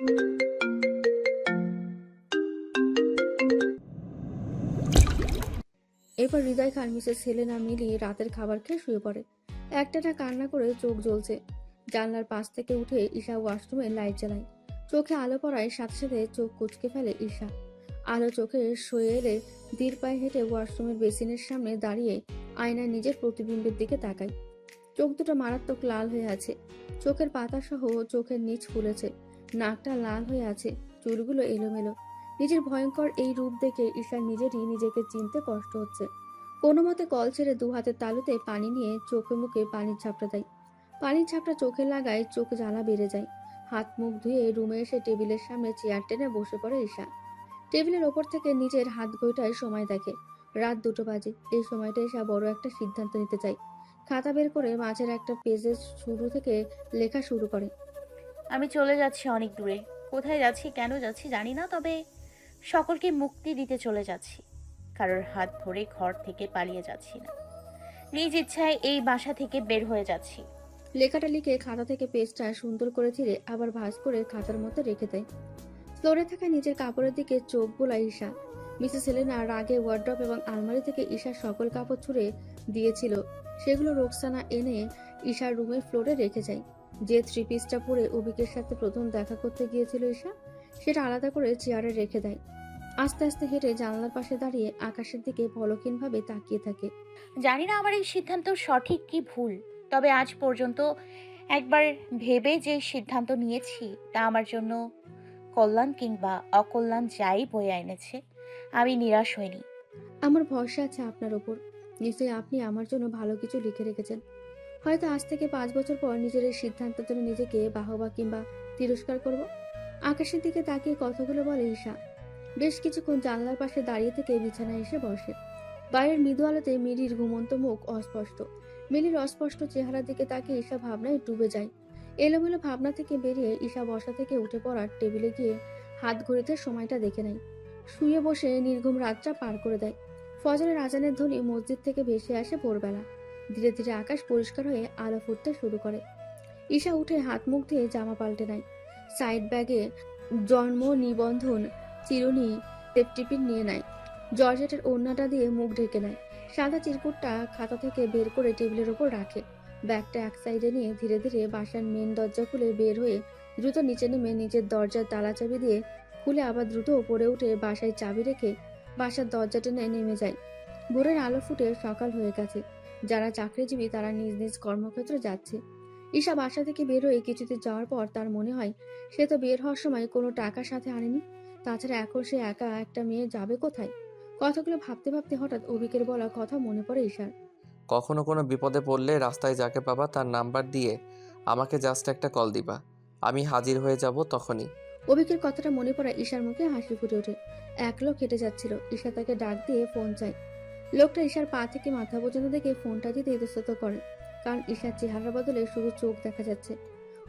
এরপর Hridoy Khan, Mrs Helena মিলিয়ে রাতের খাবার খেয়ে শুয়ে পড়ে। একটানা কান্না করে চোখ জ্বলছে। জানলার পাশ থেকে উঠে ঈশা ওয়াশরুমে লাইট জ্বালায়। চোখে আলো পড়ায় সাথে সাথে চোখ কুচকে ফেলে ঈশা। আলো চোখে শুয়ে এলে ধীর পায়ে হেঁটে ওয়াশরুমের বেসিনের সামনে দাঁড়িয়ে আয়নায় নিজের প্রতিবিম্বের দিকে তাকায়। চোখ দুটো মারাত্মক লাল হয়ে আছে। চোখের পাতা সহ চোখের নিচ ফুলেছে। নাকটা লাল হয়ে আছে, চুলগুলো এলোমেলো। নিজের ভয়ঙ্কর এই রূপ দেখে ঈশার নিজেরই নিজেকে চিনতে কষ্ট হচ্ছে। কোনো মতে কল ছেড়ে দু হাতের তালুতে পানি নিয়ে চোখে মুখে পানির ঝাপটা দেয়। পানির ঝাপটা চোখে লাগায় চোখ জ্বালা বেড়ে যায়। হাত মুখ ধুয়ে রুমে এসে টেবিলের সামনে চেয়ার টেনে বসে পড়ে ঈশা। টেবিলের ওপর থেকে নিজের হাত ঘড়িটায় সময় দেখে। রাত দুটো বাজে, এই সময়টা ঈশা বড় একটা সিদ্ধান্ত নিতে চায়। খাতা বের করে মাঝের একটা পেজের শুরু থেকে লেখা শুরু করে। আমি চলে যাচ্ছি অনেক দূরে। কোথায় যাচ্ছি, কেন যাচ্ছি জানি না, তবে সকলকে মুক্তি দিতে চলে যাচ্ছি। কারোর হাত ধরে ঘর থেকে পালিয়ে যাচ্ছি না। নিজ ইচ্ছায় এই বাসা থেকে বের হয়ে যাচ্ছি। লেখাটা লিখে খাতা থেকে পেজটা সুন্দর করে ছিঁড়ে আবার ভাঁজ করে খাতার মতো রেখে দেয়। ফ্লোরে থাকা নিজের কাপড়ের দিকে চোখ বোলায় ঈশা। মিসেস হেলেনা রাগে ওয়ার্ড্রপ এবং আলমারি থেকে ঈশার সকল কাপড় ছুঁড়ে দিয়েছিল। সেগুলো রোকসানা এনে ঈশার রুমের ফ্লোরে রেখে যায়। যে থ্রি পিসটা পরে অভিকের সাথে প্রথম দেখা করতে গিয়েছিল ঈশা সেটা আলাদা করে চেয়ারে রেখে দেয়। আস্তে আস্তে হেঁটে জানলার পাশে দাঁড়িয়ে আকাশের দিকে পলকহীনভাবে তাকিয়ে থাকে। জানি না আমার এই সিদ্ধান্ত সঠিক কি ভুল তবে আজ পর্যন্ত একবার ভেবে যে সিদ্ধান্ত নিয়েছি তা আমার জন্য কল্যাণ কিংবা অকল্যাণ যাই বয়ে এনেছে আমি নিরাশ হইনি। আমার ভরসা আছে আপনার ওপর নিশ্চয়ই আপনি আমার জন্য ভালো কিছু লিখে রেখেছেন। হয়তো আজ থেকে পাঁচ বছর পর নিজের এই সিদ্ধান্তের জন্য নিজেকে বাহবা কিংবা তিরস্কার করব? আকাশের দিকে তাকিয়ে কথাগুলো বলে ঈশা। বেশ কিছুক্ষণ জানলার পাশে দাঁড়িয়ে থেকে বিছানায় এসে বসে। বাইরের মৃদু আলোতে মিলির ঘুমন্ত মুখ অস্পষ্ট। মিলির অস্পষ্ট চেহারার দিকে তাকিয়ে ঈশা ভাবনায় ডুবে যায়। এলোমেলো ভাবনা থেকে বেরিয়ে ঈশা বসা থেকে উঠে পড়ার টেবিলে গিয়ে হাত ঘড়িতে সময়টা দেখে নেয়। শুয়ে বসে নির্ঘুম রাতটা পার করে দেয়। ফজরের আজানের ধ্বনি মসজিদ থেকে ভেসে আসে ভোরবেলা। ধীরে ধীরে আকাশ পরিষ্কার হয়ে আলো ফুটতে শুরু করে। ঈশা উঠে হাত মুখ ধুয়ে জামা পাল্টে নেয়। সাইড ব্যাগে জন্ম নিবন্ধন চিরুনি টেপটিপিন নিয়ে নেয়। জর্জেটের ওড়নাটা দিয়ে মুখ ঢেকে নেয়। সাদা চিরকুটটা খাতা থেকে বের করে টেবিলের ওপর রাখে। ব্যাগটা এক সাইডে নিয়ে ধীরে ধীরে বাসার মেন দরজা খুলে বের হয়ে দ্রুত নিচে নেমে নিজের দরজার তালা চাবি দিয়ে খুলে আবার দ্রুত ওপরে উঠে বাসায় চাবি রেখে বাসার দরজা টেনে নেমে যায়। ভোরের আলো ফুটে সকাল হয়ে গেছে। যারা চাকরিজীবী তারা নিজ নিজ কর্মক্ষেত্রে যাচ্ছে। ঈশা বাসা থেকে বের হয়ে কিছুতে যাওয়ার পর তার মনে হয় সে তো বের হওয়ার সময় কোনো টাকা সাথে আনেনি। তাছাড়া এখন সে একা একটা মেয়ে যাবে কোথায়? কথাগুলো ভাবতে ভাবতে হঠাৎ অভিকের বলা কথা মনে পড়ে ঈশার। কখনো কোনো বিপদে পড়লে রাস্তায় যাকে পাবা তার নাম্বার দিয়ে আমাকে জাস্ট একটা কল দিবা। আমি হাজির হয়ে যাব তখনই। অভিকের কথাটা মনে পড়া ঈশার মুখে হাসি ফুটে ওঠে। এক লোক হেঁটে যাচ্ছিল। ঈশা তাকে ডাক দিয়ে ফোন চায়। লোকটা ঈশার পা থেকে মাথা পর্যন্ত দেখে ফোনটা দিতে ইতস্তত করে, কারণ ঈশার চেহারা বদলে শুধু চোখ দেখা যাচ্ছে।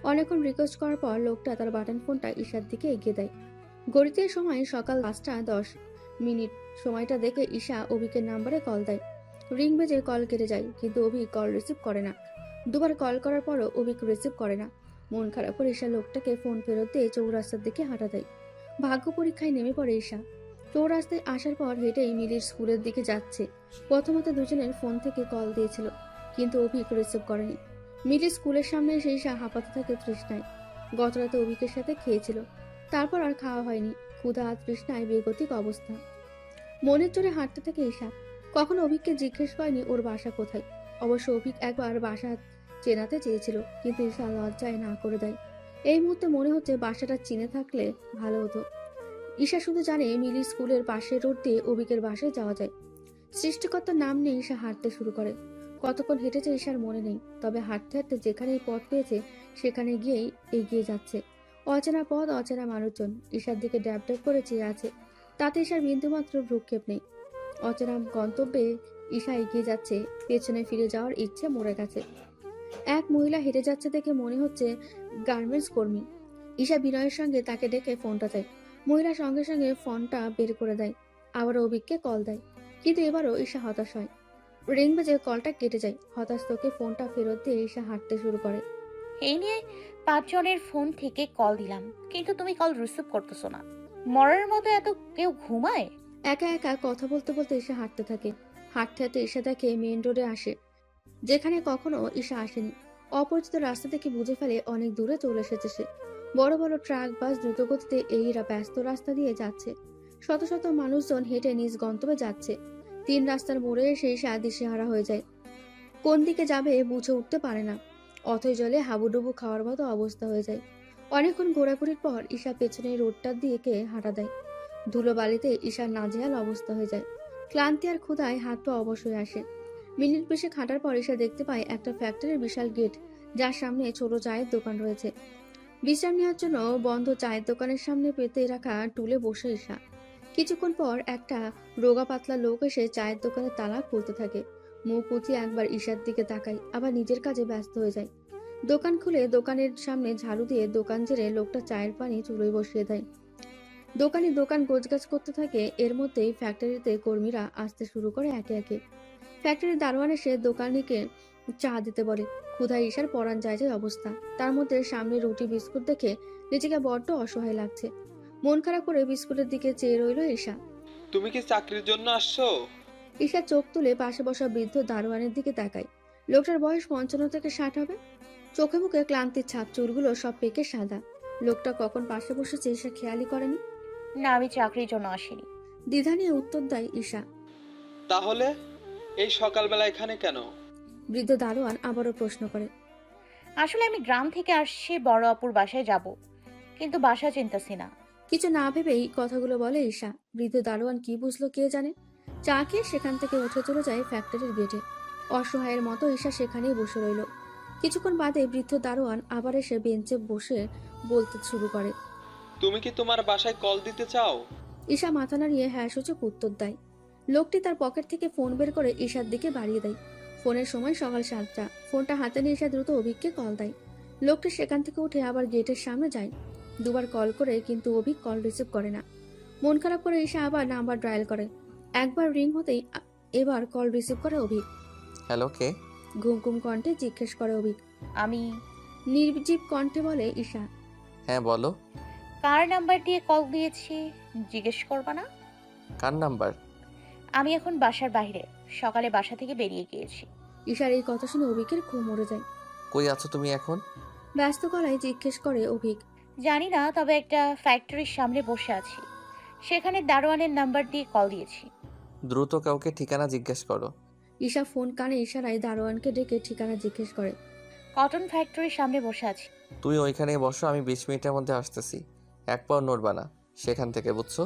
অনেকক্ষণ রিকোয়েস্ট করার পর লোকটা তার বাটন ফোনটা ঈশার দিকে এগিয়ে দেয়। গড়িতে সময় সকাল পাঁচটা দশ মিনিট, সময়টা দেখে ঈশা অভিকের নাম্বারে কল দেয়। রিং বেজে কল কেটে যায়, কিন্তু অভি কল রিসিভ করে না। দুবার কল করার পরও অভিক রিসিভ করে না। মন খারাপ করে ঈশা লোকটাকে ফোন ফেরত দিয়ে চৌরাস্তার দিকে হাঁটা দেয়। ভাগ্য পরীক্ষায় নেমে পড়ে ঈশা। চৌরাস্তায় আসার পর হেঁটেই মিলির স্কুলের দিকে যাচ্ছে। প্রথমত দুজনের ফোন থেকে কল দিয়েছিল, কিন্তু অভিক রিসিভ করেনি। মিলির স্কুলের সামনে এসে ঈশা হাঁপাতে থাকে তৃষ্ণায়। গতরাতে অভিকের সাথে খেয়েছিল। তারপর আর খাওয়া হয়নি। ক্ষুধা আর তৃষ্ণায় বেগতিক অবস্থা। মনের জোরে হাঁটতে থাকে ঈশা। কখনো অভিককে জিজ্ঞেস করেনি ওর বাসা কোথায়। অবশ্য অভিক একবার বাসা চেনাতে চেয়েছিল, কিন্তু ঈশা লজ্জায় না করে দেয়। এই মুহূর্তে মনে হচ্ছে বাসাটা চিনে থাকলে ভালো হতো। ঈশা শুধু জানে মিলি স্কুলের পাশে রোড দিয়ে অভিকের বাসায় যাওয়া যায়। সৃষ্টিকর্তার নাম নিয়ে ঈশা হাঁটতে শুরু করে। কতক্ষণ হেঁটেছে ঈশার মনে নেই, তবে হাঁটতে হাঁটতে যেখানেই পথ পেয়েছে, সেখানে গিয়েই এগিয়ে যাচ্ছে। অচেনা পথ, অচেনা মানুষজন। ঈশার দিকে ড্যাব ড্যাব করে চেয়ে আছে। তাতে ঈশার বিন্দুমাত্র ভ্রুক্ষেপ নেই। অচেনা গন্তব্যে ঈশা এগিয়ে যাচ্ছে, পেছনে ফিরে যাওয়ার ইচ্ছে মরে গেছে। এক মহিলা হেঁটে যাচ্ছে দেখে মনে হচ্ছে গার্মেন্টস কর্মী। ঈশা বিনয়ের সঙ্গে তাকে ডেকে ফোনটা দেয় মহিলা সঙ্গে সঙ্গে ফোনটা বের করে দেয় আবার অভিককে কল দেয়। কিন্তু এবারও ঈশা হতাশ হয়। রিং বাজে কলটা কেটে যায়। হতাশ তোকে ফোনটা ফেরত দিয়ে ঈশা হাঁটতে শুরু করে। এই নিয়ে পাঁচজনের ফোন থেকে কল দিলাম কিন্তু তুমি কল রিসিভ করতেছো না। মরার মতো এত কেউ ঘুমায়? একা একা কথা বলতে বলতে এসে হাঁটতে থাকে। হাঁটতে হাঁটতে ঈশা দেখে মেইন রোডে আসে। যেখানে কখনো ঈশা আসেনি। অপরিচিত রাস্তা থেকে বুঝে ফেলে অনেক দূরে চলে এসেছে সে। বড় বড় ট্রাক, বাস দ্রুতগতিতে এই রা- ব্যস্ত রাস্তা দিয়ে যাচ্ছে। শত শত মানুষজন হেঁটে নিজ গন্তব্যে যাচ্ছে। তিন রাস্তার মোড়ে এসে ঈশা দিশেহারা হয়ে যায়। কোন দিকে যাবে বুঝে উঠতে পারে না। অথই জলে হাবুডুবু খাওয়ার মতো অবস্থা হয়ে যায়। অনেকক্ষণ ঘোরাঘুরির পর ঈশা পেছনের রোডটার দিকে হাঁটা দেয়। ধুলো বালিতে ঈশার নাজেহাল অবস্থা হয়ে যায়। ক্লান্তি আর ক্ষুধায় হাত পা অবশ হয়ে আসে। মিনিট বিশেক খাটার পর ঈশা দেখতে পায় একটা ফ্যাক্টরির বিশাল গেট যার সামনে ছোট চায়ের দোকান রয়েছে। বিশ্রাম নেওয়ার জন্য বন্ধ চায়ের দোকানের সামনে পেতে রাখা টুলে বসে ঈশা। কিছুক্ষণ পর একটা রোগা পাতলা লোক এসে চায়ের দোকানের তালা খুলতে থাকে। মুখ উঁচিয়ে একবার ঈশার দিকে তাকায়, আবার নিজের কাজে ব্যস্ত হয়ে যায়। দোকান খুলে দোকানের সামনে ঝাড়ু দিয়ে দোকান ঝেড়ে লোকটা চায়ের পানি চুলোয় বসিয়ে দেয়। দোকানে দোকান গোছগাছ করতে থাকে, এর মধ্যেই ফ্যাক্টরিতে কর্মীরা আসতে শুরু করে একে একে। ফ্যাক্টরির দারোয়ান এসে দোকানিকে চা দিতে বলে ক্ষুধায় ঈশার পরাণ যায় যায় অবস্থা। তার মধ্যে সামনে রুটি বিস্কুট দেখে নিজেকে বড্ড অসহায় লাগছে। মন খারাপ করে বিস্কুটের দিকে চেয়ে রইল ঈশা। তুমি কি চাকরির জন্য আসছো? ঈশা চোখ তুলে পাশে বসা বৃদ্ধ দারোয়ানের দিকে তাকায়। লোকটার বয়স পঞ্চান্ন থেকে ষাট হবে। চোখে মুখে ক্লান্তির ছাপ চুলগুলো সব পেকে সাদা। লোকটা কখন পাশে বসেছে ঈশা খেয়ালই করেনি। না আমি চাকরির জন্য আসিনি। দ্বিধা নিয়ে উত্তর দেয় ঈশা। তাহলে এই সকালবেলা এখানে কেন? বৃদ্ধ দারোয়ান আবারও প্রশ্ন করে আসলে আমি গ্রাম থেকে আসছি বড় অপুর বাসায় যাব। কিন্তু বাসা চিনতেছি না। কিছু না ভেবেই কথাগুলো বলে ঈশা। বৃদ্ধ দারোয়ান কি বুঝলো কে জানে? চা খেয়ে সেখান থেকে উঠে চলে যায় ফ্যাক্টরির গেটে অসহায়ের মতো ঈশা সেখানেই বসে রইল। কিছুক্ষণ বাদে বৃদ্ধ দারোয়ান আবার এসে বেঞ্চে বসে বলতে শুরু করে তুমি কি তোমার বাসায় কল দিতে চাও? ঈশা মাথা নাড়িয়ে হ্যাঁ সূচক উত্তর দেয়। লোকটি তার পকেট থেকে ফোন বের করে ঈশার দিকে বাড়িয়ে দেয়। ফোনের সময় সকাল সাতটা। ফোনটা হাতে নিয়ে এসে দ্রুত অভিককে কল দেয়। লোকটি সেখান থেকে উঠে আবার গেটের সামনে যায়। দুবার কল করে কিন্তু অভিক কল রিসিভ করে না। মন খারাপ করে ঈশা আবার নাম্বার ডায়াল করে। একবার রিং হতেই এবার কল রিসিভ করে অভিক। হ্যালো কে? ঘুম ঘুম কণ্ঠে জিজ্ঞেস করে অভিক। আমি। নির্জীব কণ্ঠে বলে ঈশা। হ্যাঁ বলো। কার নাম্বার দিয়ে কল দিয়েছি? জিজ্ঞেস করবা না? কার নাম্বার আমি এখন বাসার বাইরে। সকালে বাসা থেকে বেরিয়ে গিয়েছি। ঈশার এই কথা শুনে অভিকের ঘুম উড়ে যায়। কই আছো তুমি এখন? ব্যস্ত গলায় জিজ্ঞেস করে অভিক। জানি না তবে একটা ফ্যাক্টরির সামনে বসে আছি। সেখানে দারোয়ানের নাম্বার দিয়ে কল দিয়েছি। দ্রুত কাউকে ঠিকানা জিজ্ঞেস করো। ঈশা ফোন কানে ইশারায় দারোয়ানকে ডেকে ঠিকানা জিজ্ঞেস করে। কটন ফ্যাক্টরির সামনে বসে আছি। তুই ওইখানেই বসো আমি বিশ মিনিটের মধ্যে আসতেছি। এক পাও নড়বা না সেখান থেকে বুঝছ?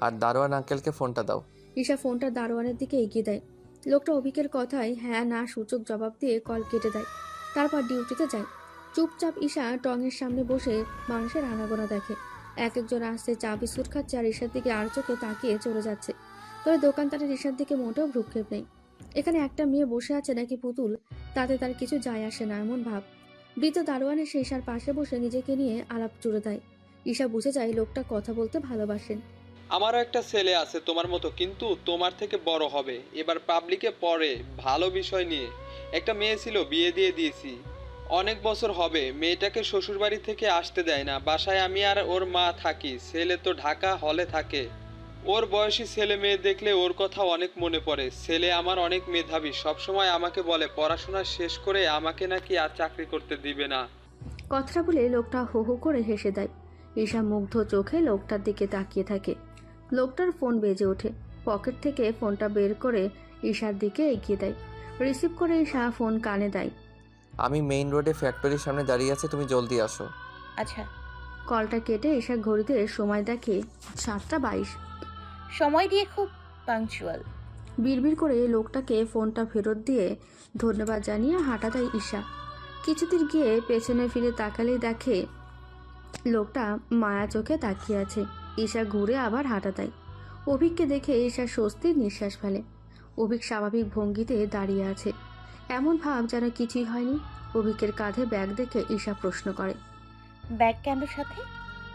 আর দারোয়ান আঙ্কেলকে ফোনটা দাও। ঈশা ফোনটা দারোয়ানের দিকে এগিয়ে দেয়। লোকটা অভিকের কথায় হ্যাঁ না সূচক জবাব দিয়ে কল কেটে দেয়। তারপর ডিউটিতে যায়। চুপচাপ ঈশা টঙের সামনে বসে মানুষের আনাগোনা দেখে। এক একজন আসছে চা, বিস্কুট খাচ্ছে আর ঈশার দিকে আর চোখে তাকিয়ে চলে যাচ্ছে। তবে দোকানদারের ঈশার দিকে মোটেও ভ্রুক্ষেপ নেই। এখানে একটা মেয়ে বসে আছে নাকি পুতুল, তাতে তার কিছু যায় আসে না এমন ভাব। বৃদ্ধ দারোয়ান এসে ঈশার পাশে বসে নিজেকে নিয়ে আলাপ জুড়ে দেয়। ঈশা বুঝে যায় লোকটা কথা বলতে ভালোবাসেন। আমারও একটা ছেলে আছে তোমার মতো, কিন্তু তোমার থেকে বড় হবে। এবার পাবলিকে পড়ে ভালো বিষয় নিয়ে। একটা মেয়ে ছিল, বিয়ে দিয়ে দিয়েছি। অনেক বছর হবে, মেয়েটাকে শ্বশুরবাড়ি থেকে আসতে দেয় না। বাসায় আমি আর ওর মা থাকি, ছেলে তো ঢাকা হলে থাকে। ওর বয়সী ছেলে মেয়ে দেখলে ওর কথা অনেক মনে পড়ে। ছেলে আমার অনেক মেধাবী, সবসময় আমাকে বলে, পড়াশোনা শেষ করে আমাকে নাকি আর চাকরি করতে দিবে না। কথাটা বলে লোকটা হো হো করে হেসে দেয়। ঈশা মুগ্ধ চোখে লোকটার দিকে তাকিয়ে থাকে। লোকটার ফোন বেজে ওঠে। পকেট থেকে ফোনটা বের করে ঈশার দিকে এগিয়ে দেয়। রিসিভ করে ঈশা ফোন কানে দেয়। আমি মেইন রোডে ফ্যাক্টরির সামনে দাঁড়িয়ে আছি তুমি জলদি আসো। আচ্ছা। কলটা কেটে ঈশা ঘড়িতে সময় দেখে সাতটা বাইশ। সময় দিয়ে খুব পাংচুয়াল। বিড়বিড় করে লোকটাকে ফোনটা ফেরত দিয়ে ধন্যবাদ জানিয়ে হাঁটা দেয় ঈশা। কিছুদিন গিয়ে পেছনে ফিরে তাকালেই দেখে লোকটা মায়া চোখে তাকিয়ে আছে। ঈশা ঘুরে আবার হাঁটা দেয় অভিককে দেখে ঈশা স্বস্তির নিঃশ্বাস ফেলে। অভিক স্বাভাবিক ভঙ্গিতে দাঁড়িয়ে আছে। এমন ভাব যেন কিছুই হয়নি। অভিকের কাঁধে ব্যাগ দেখে ঈশা প্রশ্ন করে ব্যাগ কেন সাথে?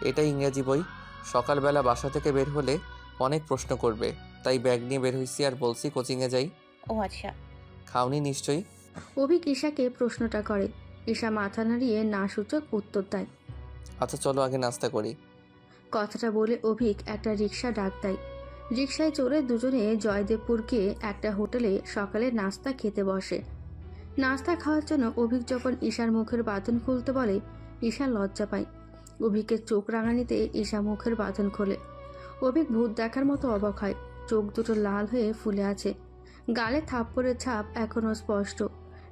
এটা ইংরেজি বই। সকালবেলা বাসা থেকে বের হলে অনেক প্রশ্ন করবে। তাই ব্যাগ নিয়ে বের হইছি আর বলছি কোচিংয়ে যাই। ও আচ্ছা। খাওনি নিশ্চয়ই? অভিক ঈশাকে প্রশ্নটা করে। ঈশা মাথা নাড়িয়ে না সূচক উত্তর দেয় আচ্ছা চলো আগে নাস্তা করি। কথাটা বলে অভিক একটা রিক্সা ডাক দেয়। রিক্সায় চড়ে দুজনে জয়দেবপুরকে একটা হোটেলে সকালে নাস্তা খেতে বসে। নাস্তা খাওয়ার জন্য অভিক যখন ঈশার মুখের বাঁধন খুলতে বলে, ঈশা লজ্জা পায়। অভিকের চোখ রাঙানিতে ঈশা মুখের বাঁধন খোলে। অভিক ভূত দেখার মতো অবাক হয়। চোখ দুটো লাল হয়ে ফুলে আছে। গালে থাপ্পড়ের ছাপ এখনও স্পষ্ট।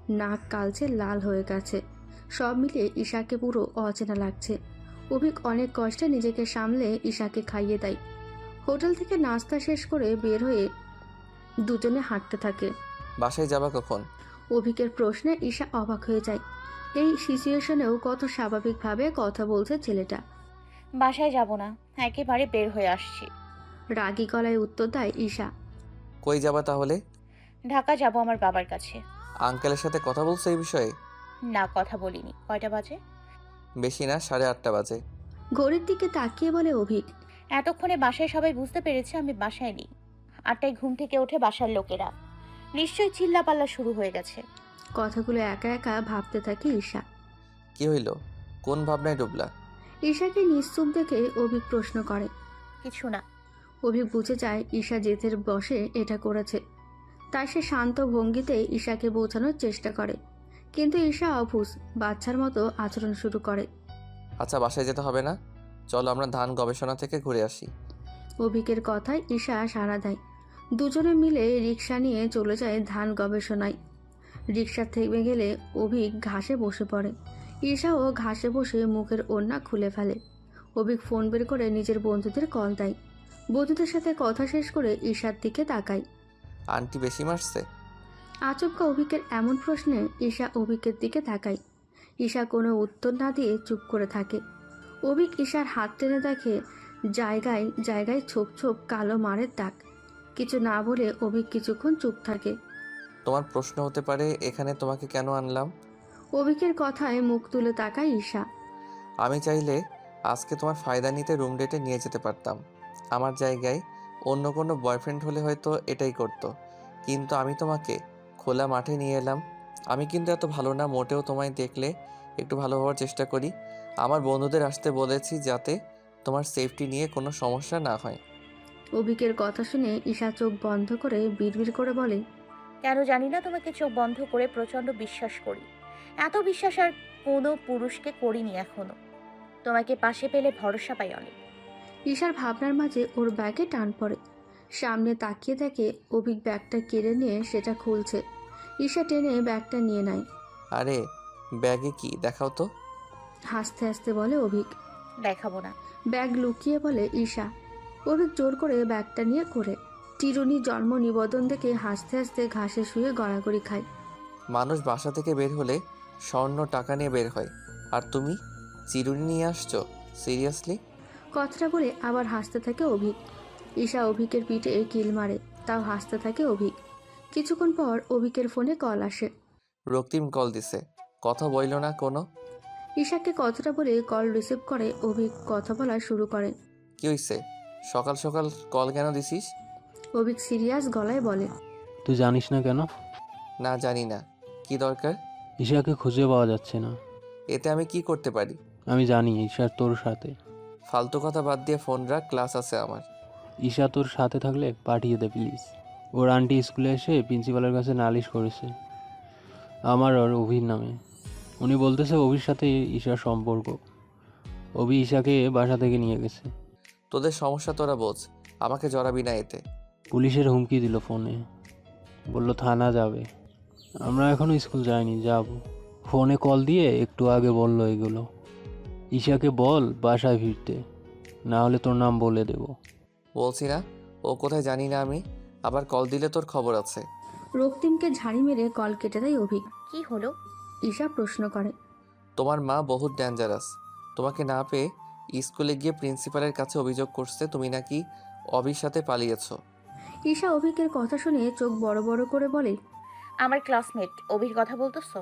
নাক কালচে লাল হয়ে গেছে। সব মিলিয়ে ঈশাকে পুরো অচেনা লাগছে। অভিক অনেক কষ্টে নিজেকে সামলে ঈশাকে খাইয়ে দেয়। হোটেল থেকে নাস্তা শেষ করে বের হয়ে দুজনে হাঁটতে থাকে। বাসায় যাবা কখন? অভিকের প্রশ্নে ঈশা অবাক হয়ে যায়। এই সিচুয়েশনেও কত স্বাভাবিকভাবে কথা বলছে ছেলেটা। বাসায় যাব না একেবারে বের হয়ে আসছি। রাগী গলায় উত্তর দেয় ঈশা। কই যাবা তাহলে? ঢাকা যাব আমার বাবার কাছে। আঙ্কেলের সাথে কথা বলছো এই বিষয়ে? না কথা বলিনি। কয়টা বাজে? বেশি না সাড়ে আটটা বাজে। ঘড়ির দিকে তাকিয়ে বলে অভিক এতক্ষণে বাসায় সবাই বুঝতে পেরেছে আমি বাসায় নেই। আটটায় ঘুম থেকে ওঠে বাসার লোকেরা। নিশ্চয়ই চিল্লাপাল্লা শুরু হয়ে গেছে। কথাগুলো একা একা ভাবতে থাকে ঈশা। কি হইল? কোন ভাবনায় ডুবলা? ঈশাকে নিশ্চুপ দেখে অভিক প্রশ্ন করে। কিছু না। অভিক বুঝে যায় ঈশা জেদের বসে এটা করেছে। তাই সে শান্ত ভঙ্গিতে ঈশাকে বোঝানোর চেষ্টা করে। কিন্তু ঈশা অভুস বাচ্চার মতো আচরণ শুরু করে। আচ্ছা বাসায় যেতে হবে না? চলো আমরা ধান গবেষণা থেকে ঘুরে আসি। অভিকের কথায় ঈশা সাড়া দেয়। দুজনে মিলে রিক্সা নিয়ে চলে যায় ধান গবেষণায়। রিক্সা থেমে গেলে অভিক ঘাসে বসে পড়ে। ঈশাও ঘাসে বসে মুখের ওড়না খুলে ফেলে। অভিক ফোন বের করে নিজের বন্ধুদের কল দেয়। বন্ধুদের সাথে কথা শেষ করে ঈশার দিকে তাকায়। আন্টি বেশি মারছে? আচমকা অভিকের এমন প্রশ্নে ঈশা অভিকের দিকে তাকায়। ঈশা কোনো উত্তর না দিয়ে চুপ করে থাকে। অভিক ঈশার হাত টেনে দেখে জায়গায় জায়গায় ছোপ ছোপ কালো মারের দাগ। কিছু না বলে অভিক কিছুক্ষণ চুপ থাকে। তোমার প্রশ্ন হতে পারে এখানে তোমাকে কেন আনলাম? অভিকের কথায় মুখ তুলে তাকায় ঈশা। আমি চাইলে আজকে তোমার ফায়দা নিতে রুম ডেটে নিয়ে যেতে পারতাম। আমার জায়গায় অন্য কোনো বয়ফ্রেন্ড হলে হয়তো এটাই করতো। কিন্তু আমি তোমাকে খোলা মাঠে নিয়ে এলাম। আমি কিন্তু এত ভালো না মোটেও তোমায় দেখলে একটু ভালো হওয়ার চেষ্টা করি। আমার বন্ধুদের আসতে বলেছি যাতে তোমার সেফটি নিয়ে কোনো সমস্যা না হয়। অভিকের কথা শুনে ঈশা চোখ বন্ধ করে বিড়বিড় করে বলে কেন জানি না তোমাকে চোখ বন্ধ করে প্রচণ্ড বিশ্বাস করি। এত বিশ্বাস আর কোনো পুরুষকে করিনি এখনও। তোমাকে পাশে পেলে ভরসা পাই অনেক। ঈশার ভাবনার মাঝে ওর ব্যাগে টান পড়ে। সামনে তাকিয়ে দেখে অভিক ব্যাগটা কেড়ে নিয়ে সেটা খুলছে। ঈশা টেনে ব্যাগটা নিয়ে নেয়। আরে ব্যাগে কি? দেখাও তো। হাসতে হাসতে বলে অভিক। দেখাবো না। ব্যাগ লুকিয়ে বলে ঈশা। অভিক জোর করে ব্যাগটা নিয়ে করে চিরুনি জন্ম নিবেদন দেখে হাসতে হাসতে ঘাসে শুয়ে গড়াগড়ি খায়। মানুষ বাসা থেকে বের হলে স্বর্ণ টাকা নিয়ে বের হয়। আর তুমি? চিরুনি নিয়ে আসছো? সিরিয়াসলি? কথাটা বলে আবার হাসতে থাকে অভিক। ঈশা অভিকের পিঠে কিল মারে তাও হাসতে থাকে অভিক। কিছুক্ষণ পর অভিকের ফোনে কল আসে। রক্তিম কল দিছে। কথা বইল না কোনো? ঈশাকে কথাটা বলে কল রিসিভ করে অভিক কথা বলা শুরু করে। কি হইছে? সকাল সকাল কল কেন দিছিস? অভিক সিরিয়াস গলায় বলে। তুই জানিস না কেন? না জানি না। কি দরকার? ঈশাকে খুঁজে পাওয়া যাচ্ছে না। এতে আমি কি করতে পারি? আমি জানি ঈশার তোর সাথে। ফালতু কথা বাদ দিয়ে ফোন রাখ ক্লাস আছে আমার। ঈশা তোর সাথে থাকলে পাঠিয়ে দে প্লিজ ওর আন্টি স্কুলে এসে প্রিন্সিপালের কাছে নালিশ করেছে আমার আর অভির নামে। উনি বলতেছে অভির সাথে ঈশার সম্পর্ক। অভি ঈশাকে বাসা থেকে নিয়ে গেছে। তোদের সমস্যা তোরা বোঝ আমাকে জড়াবি না এতে। পুলিশের হুমকি দিল ফোনে। বলল থানা যাবে। আমরা এখনও স্কুল যাইনি যাব। ফোনে কল দিয়ে একটু আগে বলল এগুলো। ঈশাকে বল বাসায় ফিরতে না হলে তোর নাম বলে দেব। বলছি না ও কোথায় জানি না আমি। আবার কল দিলে তোর খবর আছে। রক্তিমকে ঝাড়ি মেরে কল কেটে দেয় অভিক। কি হলো? ঈশা প্রশ্ন করে। তোমার মা বহুত ডেঞ্জারাস তোমাকে না পেয়ে স্কুলে গিয়ে প্রিন্সিপালের কাছে অভিযোগ করছে তুমি নাকি অবির সাথে পালিয়েছো। ঈশা অভিকের কথা শুনে চোখ বড় বড় করে বলে আমার ক্লাসমেট অভির কথা বলতেছো?